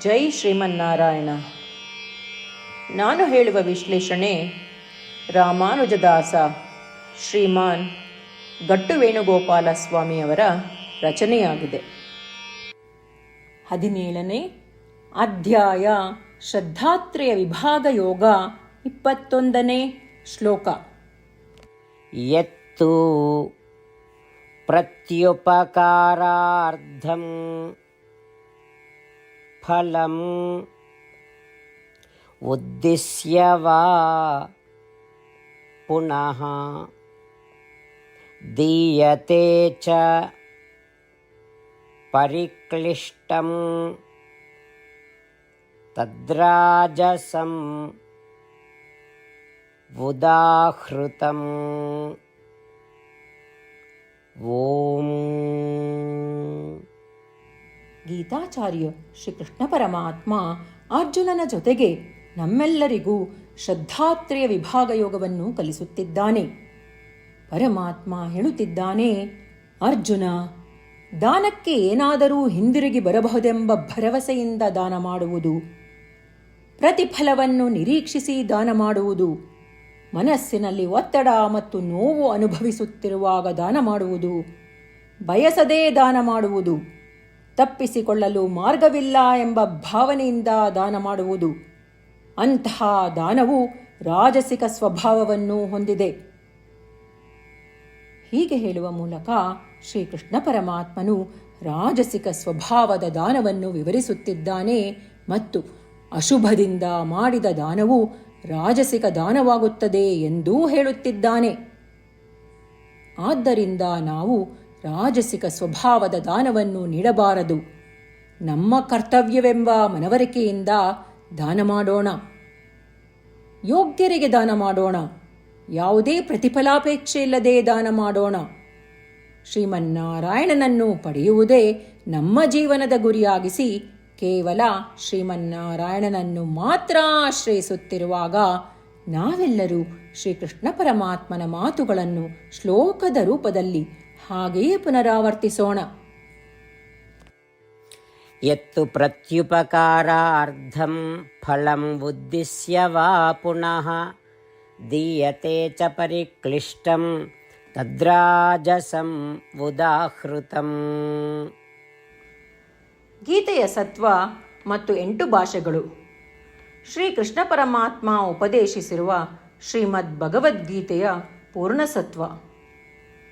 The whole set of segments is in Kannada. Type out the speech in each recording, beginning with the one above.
ಜೈ ಶ್ರೀಮನ್ನಾರಾಯಣ. ನಾನು ಹೇಳುವ ವಿಶ್ಲೇಷಣೆ ರಾಮಾನುಜದಾಸ ಶ್ರೀಮಾನ್ ಗಟ್ಟು ವೇಣುಗೋಪಾಲ ಸ್ವಾಮಿಯವರ ರಚನೆಯಾಗಿದೆ. ಹದಿನೇಳನೇ ಅಧ್ಯಾಯ ಶ್ರದ್ಧಾತ್ರೆಯ ವಿಭಾಗ ಯೋಗ ಇಪ್ಪತ್ತೊಂದನೇ ಶ್ಲೋಕ. ಎತ್ತು ಪ್ರತ್ಯುಪಕಾರಾರ್ಧಂ फलम् उद्दिश्य वा पुनः दीयते च परिक्लिष्टं तद्राजसम् उदाहृतम्। ॐ ಗೀತಾಚಾರ್ಯ ಶ್ರೀಕೃಷ್ಣ ಪರಮಾತ್ಮ ಅರ್ಜುನನ ಜೊತೆಗೆ ನಮ್ಮೆಲ್ಲರಿಗೂ ಶ್ರದ್ಧಾತ್ರೆಯ ವಿಭಾಗ ಯೋಗವನ್ನು ಕಲಿಸುತ್ತಿದ್ದಾನೆ. ಪರಮಾತ್ಮ ಹೇಳುತ್ತಿದ್ದಾನೆ, ಅರ್ಜುನ, ದಾನಕ್ಕೆ ಏನಾದರೂ ಹಿಂದಿರುಗಿ ಬರಬಹುದೆಂಬ ಭರವಸೆಯಿಂದ ದಾನ ಮಾಡುವುದು. ಪ್ರತಿಫಲವನ್ನು ನಿರೀಕ್ಷಿಸಿ ದಾನ ಮಾಡುವುದು. ಮನಸ್ಸಿನಲ್ಲಿ ಒತ್ತಡ ಮತ್ತು ನೋವು ಅನುಭವಿಸುತ್ತಿರುವಾಗ ದಾನ ಮಾಡುವುದು. ಬಯಸದೇ ದಾನ ಮಾಡುವುದು. ತಪ್ಪಿಸಿಕೊಳ್ಳಲು ಮಾರ್ಗವಿಲ್ಲ ಎಂಬ ಭಾವನೆಯಿಂದ ದಾನ ಮಾಡುವುದು. ಅಂತಹ ದಾನವು ರಾಜಸಿಕ ಸ್ವಭಾವವನ್ನು ಹೊಂದಿದೆ. ಹೀಗೆ ಹೇಳುವ ಮೂಲಕ ಶ್ರೀಕೃಷ್ಣ ಪರಮಾತ್ಮನು ರಾಜಸಿಕ ಸ್ವಭಾವದ ದಾನವನ್ನು ವಿವರಿಸುತ್ತಿದ್ದಾನೆ ಮತ್ತು ಅಶುಭದಿಂದ ಮಾಡಿದ ದಾನವು ರಾಜಸಿಕ ದಾನವಾಗುತ್ತದೆ ಎಂದೂ ಹೇಳುತ್ತಿದ್ದಾನೆ. ಆದ್ದರಿಂದ ನಾವು ರಾಜಸಿಕ ಸ್ವಭಾವದ ದಾನವನ್ನು ನೀಡಬಾರದು. ನಮ್ಮ ಕರ್ತವ್ಯವೆಂಬ ಮನವರಿಕೆಯಿಂದ ದಾನ ಮಾಡೋಣ. ಯೋಗ್ಯರಿಗೆ ದಾನ ಮಾಡೋಣ. ಯಾವುದೇ ಪ್ರತಿಫಲಾಪೇಕ್ಷೆ ಇಲ್ಲದೆ ದಾನ ಮಾಡೋಣ. ಶ್ರೀಮನ್ನಾರಾಯಣನನ್ನು ಪಡೆಯುವುದೇ ನಮ್ಮ ಜೀವನದ ಗುರಿಯಾಗಿಸಿ ಕೇವಲ ಶ್ರೀಮನ್ನಾರಾಯಣನನ್ನು ಮಾತ್ರ ಆಶ್ರಯಿಸುತ್ತಿರುವಾಗ ನಾವೆಲ್ಲರೂ ಶ್ರೀಕೃಷ್ಣ ಪರಮಾತ್ಮನ ಮಾತುಗಳನ್ನು ಶ್ಲೋಕದ ರೂಪದಲ್ಲಿ ಹಾಗೆಯೇ ಪುನರಾವರ್ತಿಸೋಣ. ಎತ್ತು ಪ್ರತ್ಯುಪಕಾರಾರ್ಧಂ ಫಲಂ ಉದ್ದಿಶ್ಯ ವಾ ಪುನಃ ದೀಯತೆ ಚ ಪರಿಕ್ಲಿಷ್ಟಂ ತದ್ರಾಜಸಂ ಉದಾಹೃತಂ. ಗೀತೆಯ ಸತ್ವ ಮತ್ತು ಎಂಟು ಭಾಷೆಗಳು. ಶ್ರೀಕೃಷ್ಣ ಪರಮಾತ್ಮ ಉಪದೇಶಿಸಿರುವ ಶ್ರೀಮದ್ ಭಗವದ್ಗೀತೆಯ ಪೂರ್ಣಸತ್ವ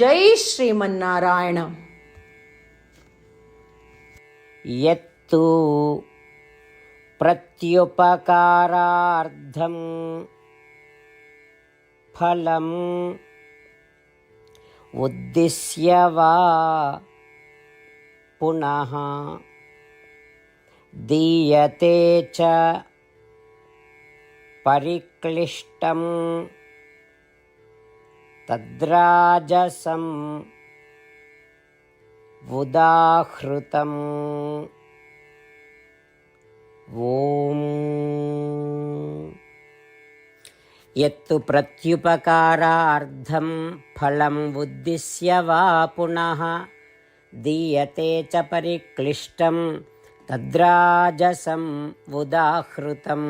జై శ్రీమన్నారాయణ. ఎత్తు ప్రత్యుపకారార్థం ఫలం ఉద్దిశ్య వా పునః దీయతే చ పరిక్లిష్టం తద్రాజసం ఉదాహృతం. ఓం. ఎత్తు ప్రత్యుపకారార్థం ఫలం ఉద్దిశ్య వా పునః దీయతే చ పరిక్లిష్టం తద్రాజసం ఉదాహృతం.